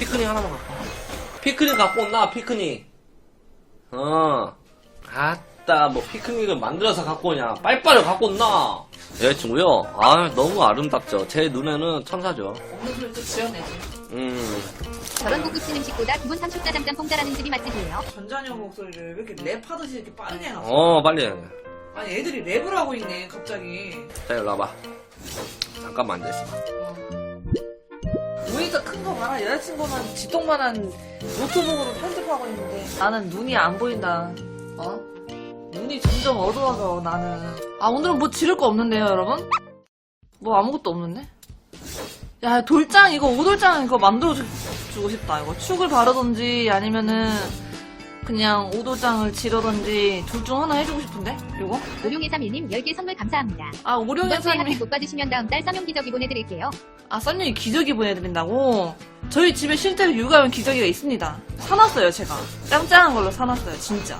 피크닉 하나만 갖고 와. 피크닉 갖고 온나 피크닉 어 아따 뭐 피크닉을 만들어서 갖고 오냐 빨빨을 갖고 온나 여자친구요 아 너무 아름답죠 제 눈에는 천사죠 없는 소리 또 지어내지. 음 저런 고급진 음식보다 기본 삼촌짜장짬 공짜라는 집이 맛집이에요. 전자녀 목소리를 왜 이렇게 랩하듯이 이렇게 빠르게 해놨어? 어 빨리 해. 아니 애들이 랩을 하고 있네 갑자기. 자 일로 와봐 잠깐만 앉아있어봐 모니터 큰 거 봐라 여자친구는 지똥만한 노트북으로 편집하고 있는데 나는 눈이 안 보인다. 어? 눈이 점점 어두워져 나는. 아 오늘은 뭐 지를 거 없는데요 여러분? 뭐 아무것도 없는데? 야 돌장 이거 오돌장 이거 만들어 주, 주고 싶다 이거 축을 바르던지 아니면은 그냥 오돌장을 지르던지 둘 중 하나 해주고 싶은데 이거? 오룡해삼일님 10개 선물 감사합니다. 아 이번 주에 학생 못 받으시면 다음 달 썸용 기저귀 보내드릴게요. 아, 썬님이 기저귀 보내드린다고? 저희 집에 실제로 육아용 기저귀가 있습니다. 사놨어요, 제가. 짱짱한 걸로 사놨어요, 진짜.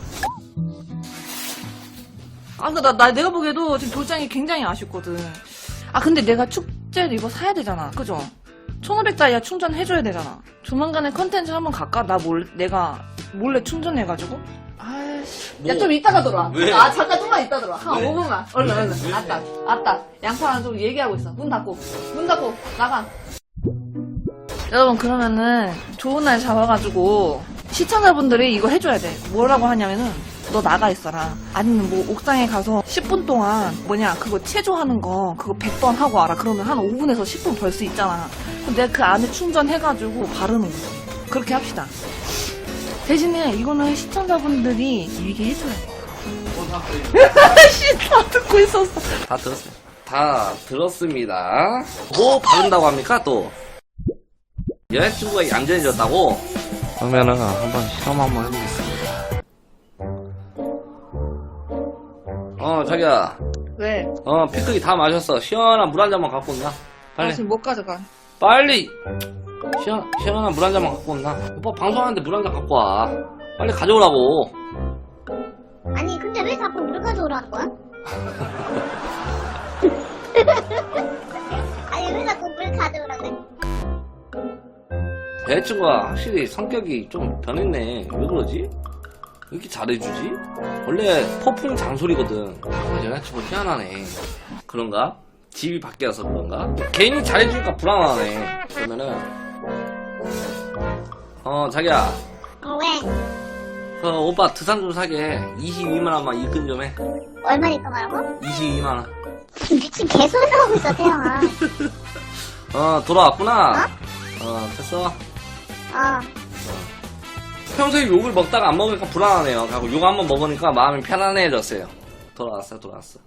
아, 근데 나, 나, 내가 보기에도 지금 돌장이 굉장히 아쉽거든. 아, 근데 내가 축제를 이거 사야 되잖아. 그죠? 1500짜리야 충전해줘야 되잖아. 조만간에 컨텐츠 한번 갈까? 나 몰래, 내가 몰래 충전해가지고? 아이씨. 야, 뭐? 좀 이따가 들어와. 왜? 아, 잠깐 좀만 이따 들어와. 한 왜? 5분만. 얼른, 얼른. 왜? 아따, 아따. 양파랑 좀 얘기하고 있어. 문 닫고. 문 닫고. 나가. 여러분, 그러면은, 좋은 날 잡아가지고, 시청자분들이 이거 해줘야 돼. 뭐라고 하냐면은, 너 나가 있어라. 아니면 뭐, 옥상에 가서 10분 동안, 뭐냐, 그거 체조하는 거, 그거 100번 하고 와라. 그러면 한 5분에서 10분 벌 수 있잖아. 그럼 내가 그 안에 충전해가지고 바르는 거지. 그렇게 합시다. 대신에 이거는 시청자분들이 얘기해줘야 돼. 씨, 다 듣고 있었어. 다 들었어요 다 들었습니다 뭐 바른다고 합니까 또 여자친구가 얌전해졌다고? 그러면은 한번 실험 한번 해보겠습니다 어 자기야 왜? 어 피크닉 다 마셨어 시원한 물 한 잔만 갖고 온나 나 빨리 지금 못 가져가. 빨리 시원, 시원한 물 한 잔만 갖고 온나 오빠 방송하는데 물 한 잔 갖고 와 빨리 가져오라고 아니 근데 왜 자꾸 물 가져오라는 거야? 아니 왜 자꾸 물 가져오라는 여자친구가 확실히 성격이 좀 변했네 왜 그러지? 왜 이렇게 잘해주지? 원래 폭풍 장소리거든 아, 여자친구 희한하네 그런가? 집이 바뀌어서 그런가? 괜히 잘해주니까 불안하네 그러면은 어 자기야 어, 왜? 그 오빠 드산 좀 사게 22만원만 입금 좀해 얼마니까 말하고? 22만원 미친 개소리 하고 있어 태영아 어 돌아왔구나 어 됐어 어 평소에 욕을 먹다가 안 먹으니까 불안하네요. 하고 욕 한번 먹으니까 마음이 편안해졌어요. 돌아왔어, 돌아왔어.